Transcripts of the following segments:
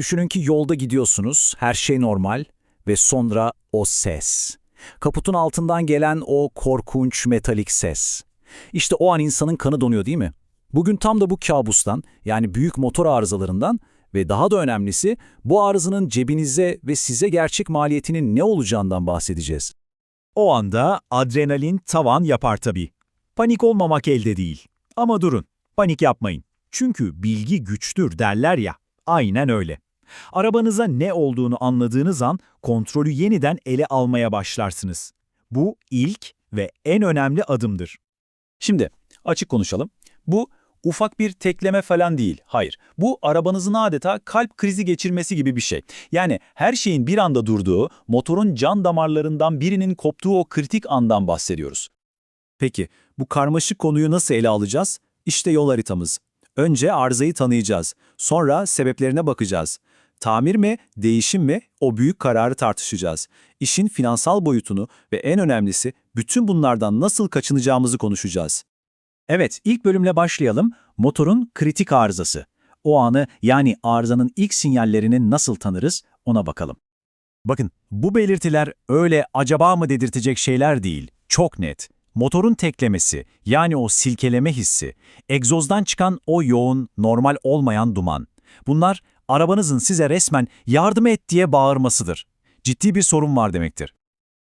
Düşünün ki yolda gidiyorsunuz, her şey normal ve sonra o ses. Kaputun altından gelen o korkunç metalik ses. İşte o an insanın kanı donuyor değil mi? Bugün tam da bu kabustan, yani büyük motor arızalarından ve daha da önemlisi bu arızanın cebinize ve size gerçek maliyetinin ne olacağından bahsedeceğiz. O anda adrenalin tavan yapar tabii. Panik olmamak elde değil. Ama durun, panik yapmayın. Çünkü bilgi güçtür derler ya. Aynen öyle. Arabanıza ne olduğunu anladığınız an kontrolü yeniden ele almaya başlarsınız. Bu ilk ve en önemli adımdır. Şimdi açık konuşalım. Bu ufak bir tekleme falan değil. Hayır. Bu arabanızın adeta kalp krizi geçirmesi gibi bir şey. Yani her şeyin bir anda durduğu, motorun can damarlarından birinin koptuğu o kritik andan bahsediyoruz. Peki bu karmaşık konuyu nasıl ele alacağız? İşte yol haritamız. Önce arızayı tanıyacağız. Sonra sebeplerine bakacağız. Tamir mi, değişim mi? O büyük kararı tartışacağız. İşin finansal boyutunu ve en önemlisi bütün bunlardan nasıl kaçınacağımızı konuşacağız. Evet, ilk bölümle başlayalım. Motorun kritik arızası. O anı yani arızanın ilk sinyallerini nasıl tanırız ona bakalım. Bakın, bu belirtiler öyle acaba mı dedirtecek şeyler değil. Çok net. Motorun teklemesi, yani o silkeleme hissi, egzozdan çıkan o yoğun, normal olmayan duman. Bunlar arabanızın size resmen yardım et diye bağırmasıdır. Ciddi bir sorun var demektir.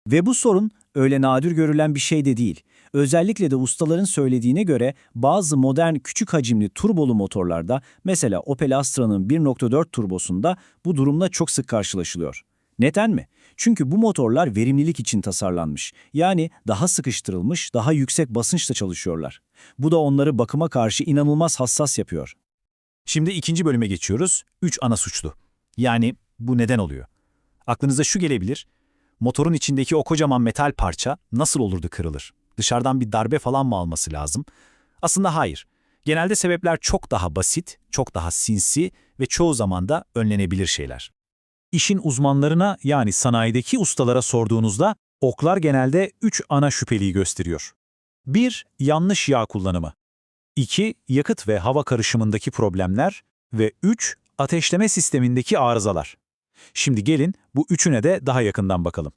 Ve bu sorun öyle nadir görülen bir şey de değil. Özellikle de ustaların söylediğine göre bazı modern küçük hacimli turbolu motorlarda mesela Opel Astra'nın 1.4 turbosunda bu durumla çok sık karşılaşılıyor. Neden mi? Çünkü bu motorlar verimlilik için tasarlanmış. Yani daha sıkıştırılmış, daha yüksek basınçla çalışıyorlar. Bu da onları bakıma karşı inanılmaz hassas yapıyor. Şimdi ikinci bölüme geçiyoruz. Üç ana suçlu. Yani bu neden oluyor? Aklınıza şu gelebilir. Motorun içindeki o kocaman metal parça nasıl olurdu kırılır? Dışarıdan bir darbe falan mı alması lazım? Aslında hayır. Genelde sebepler çok daha basit, çok daha sinsi ve çoğu zaman da önlenebilir şeyler. İşin uzmanlarına yani sanayideki ustalara sorduğunuzda oklar genelde üç ana şüpheliyi gösteriyor. 1. Yanlış yağ kullanımı. 2. Yakıt ve hava karışımındaki problemler ve 3. Ateşleme sistemindeki arızalar. Şimdi gelin bu üçüne de daha yakından bakalım.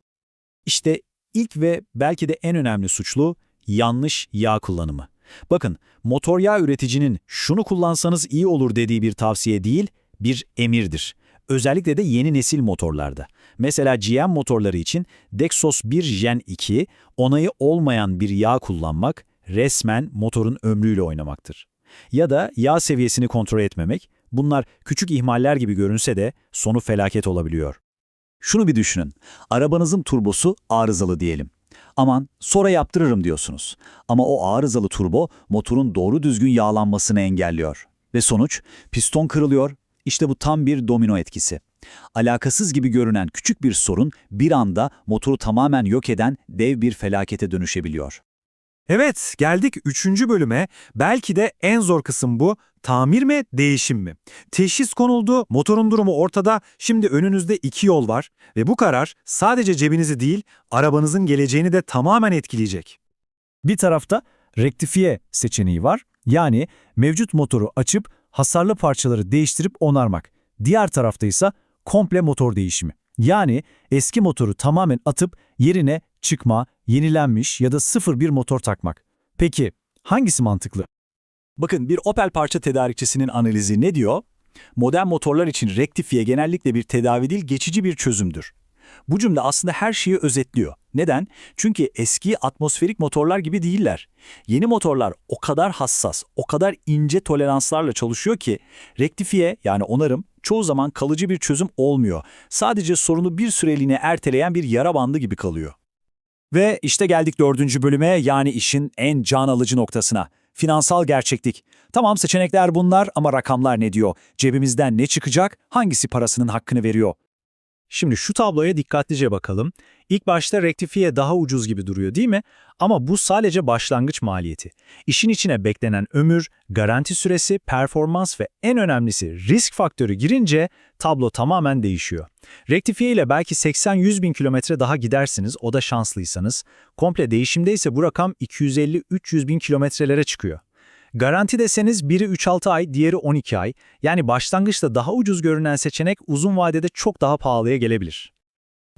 İşte ilk ve belki de en önemli suçlu yanlış yağ kullanımı. Bakın, motor yağ üreticinin şunu kullansanız iyi olur dediği bir tavsiye değil, bir emirdir. Özellikle de yeni nesil motorlarda. Mesela GM motorları için Dexos 1 Gen 2, onayı olmayan bir yağ kullanmak resmen motorun ömrüyle oynamaktır. Ya da yağ seviyesini kontrol etmemek, bunlar küçük ihmaller gibi görünse de sonu felaket olabiliyor. Şunu bir düşünün. Arabanızın turbosu arızalı diyelim. Aman sonra yaptırırım diyorsunuz. Ama o arızalı turbo motorun doğru düzgün yağlanmasını engelliyor. Ve sonuç piston kırılıyor. İşte bu tam bir domino etkisi. Alakasız gibi görünen küçük bir sorun bir anda motoru tamamen yok eden dev bir felakete dönüşebiliyor. Evet, geldik üçüncü bölüme. Belki de en zor kısım bu. Tamir mi, değişim mi? Teşhis konuldu, motorun durumu ortada, şimdi önünüzde iki yol var ve bu karar sadece cebinizi değil, arabanızın geleceğini de tamamen etkileyecek. Bir tarafta rektifiye seçeneği var. Yani mevcut motoru açıp hasarlı parçaları değiştirip onarmak. Diğer tarafta ise komple motor değişimi. Yani eski motoru tamamen atıp yerine çıkma, yenilenmiş ya da sıfır bir motor takmak. Peki hangisi mantıklı? Bakın bir Opel parça tedarikçisinin analizi ne diyor? Modern motorlar için rektifiye genellikle bir tedavi değil geçici bir çözümdür. Bu cümle aslında her şeyi özetliyor. Neden? Çünkü eski atmosferik motorlar gibi değiller. Yeni motorlar o kadar hassas, o kadar ince toleranslarla çalışıyor ki rektifiye yani onarım çoğu zaman kalıcı bir çözüm olmuyor. Sadece sorunu bir süreliğine erteleyen bir yara bandı gibi kalıyor. Ve işte geldik dördüncü bölüme yani işin en can alıcı noktasına. Finansal gerçeklik. Tamam seçenekler bunlar ama rakamlar ne diyor? Cebimizden ne çıkacak? Hangisi parasının hakkını veriyor? Şimdi şu tabloya dikkatlice bakalım. İlk başta rektifiye daha ucuz gibi duruyor değil mi? Ama bu sadece başlangıç maliyeti. İşin içine beklenen ömür, garanti süresi, performans ve en önemlisi risk faktörü girince tablo tamamen değişiyor. Rektifiye ile belki 80-100 bin kilometre daha gidersiniz, o da şanslıysanız. Komple değişimde ise bu rakam 250-300 bin kilometrelere çıkıyor. Garanti deseniz biri 3-6 ay, diğeri 12 ay. Yani başlangıçta daha ucuz görünen seçenek uzun vadede çok daha pahalıya gelebilir.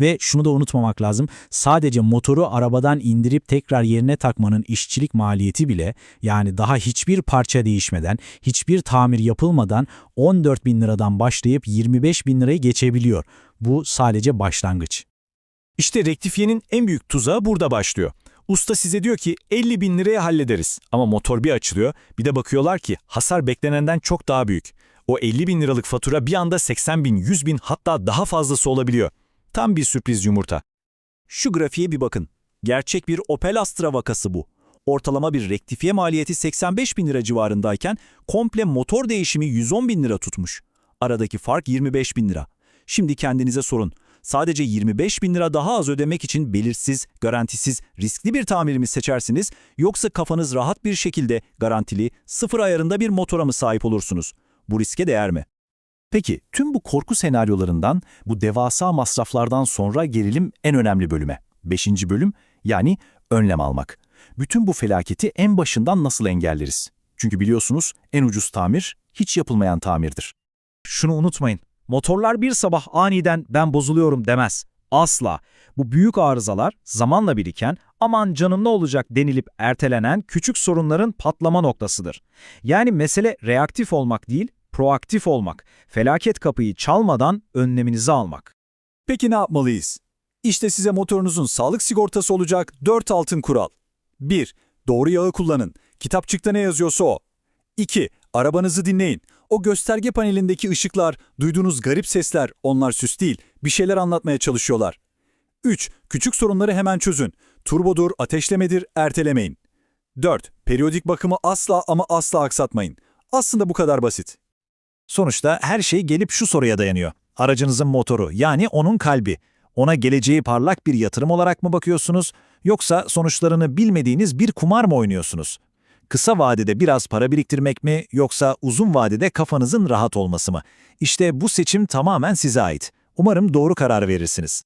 Ve şunu da unutmamak lazım, sadece motoru arabadan indirip tekrar yerine takmanın işçilik maliyeti bile, yani daha hiçbir parça değişmeden, hiçbir tamir yapılmadan 14 bin liradan başlayıp 25 bin lirayı geçebiliyor. Bu sadece başlangıç. İşte rektifiyenin en büyük tuzağı burada başlıyor. Usta size diyor ki 50 bin liraya hallederiz. Ama motor bir açılıyor, bir de bakıyorlar ki hasar beklenenden çok daha büyük. O 50 bin liralık fatura bir anda 80 bin, 100 bin hatta daha fazlası olabiliyor. Tam bir sürpriz yumurta. Şu grafiğe bir bakın. Gerçek bir Opel Astra vakası bu. Ortalama bir rektifiye maliyeti 85 bin lira civarındayken komple motor değişimi 110 bin lira tutmuş. Aradaki fark 25 bin lira. Şimdi kendinize sorun. Sadece 25 bin lira daha az ödemek için belirsiz, garantisiz, riskli bir tamir mi seçersiniz yoksa kafanız rahat bir şekilde garantili, sıfır ayarında bir motora mı sahip olursunuz? Bu riske değer mi? Peki tüm bu korku senaryolarından, bu devasa masraflardan sonra gelelim en önemli bölüme. Beşinci bölüm yani önlem almak. Bütün bu felaketi en başından nasıl engelleriz? Çünkü biliyorsunuz en ucuz tamir hiç yapılmayan tamirdir. Şunu unutmayın. Motorlar bir sabah aniden ben bozuluyorum demez. Asla. Bu büyük arızalar zamanla biriken aman canım ne olacak denilip ertelenen küçük sorunların patlama noktasıdır. Yani mesele reaktif olmak değil, proaktif olmak. Felaket kapıyı çalmadan önleminizi almak. Peki ne yapmalıyız? İşte size motorunuzun sağlık sigortası olacak 4 altın kural. 1. Doğru yağı kullanın. Kitapçıkta ne yazıyorsa o. 2. Arabanızı dinleyin. O gösterge panelindeki ışıklar, duyduğunuz garip sesler, onlar süs değil, bir şeyler anlatmaya çalışıyorlar. 3. Küçük sorunları hemen çözün. Turbodur, ateşlemedir, ertelemeyin. 4. Periyodik bakımı asla ama asla aksatmayın. Aslında bu kadar basit. Sonuçta her şey gelip şu soruya dayanıyor. Aracınızın motoru yani onun kalbi. Ona geleceği parlak bir yatırım olarak mı bakıyorsunuz yoksa sonuçlarını bilmediğiniz bir kumar mı oynuyorsunuz? Kısa vadede biraz para biriktirmek mi yoksa uzun vadede kafanızın rahat olması mı? İşte bu seçim tamamen size ait. Umarım doğru karar verirsiniz.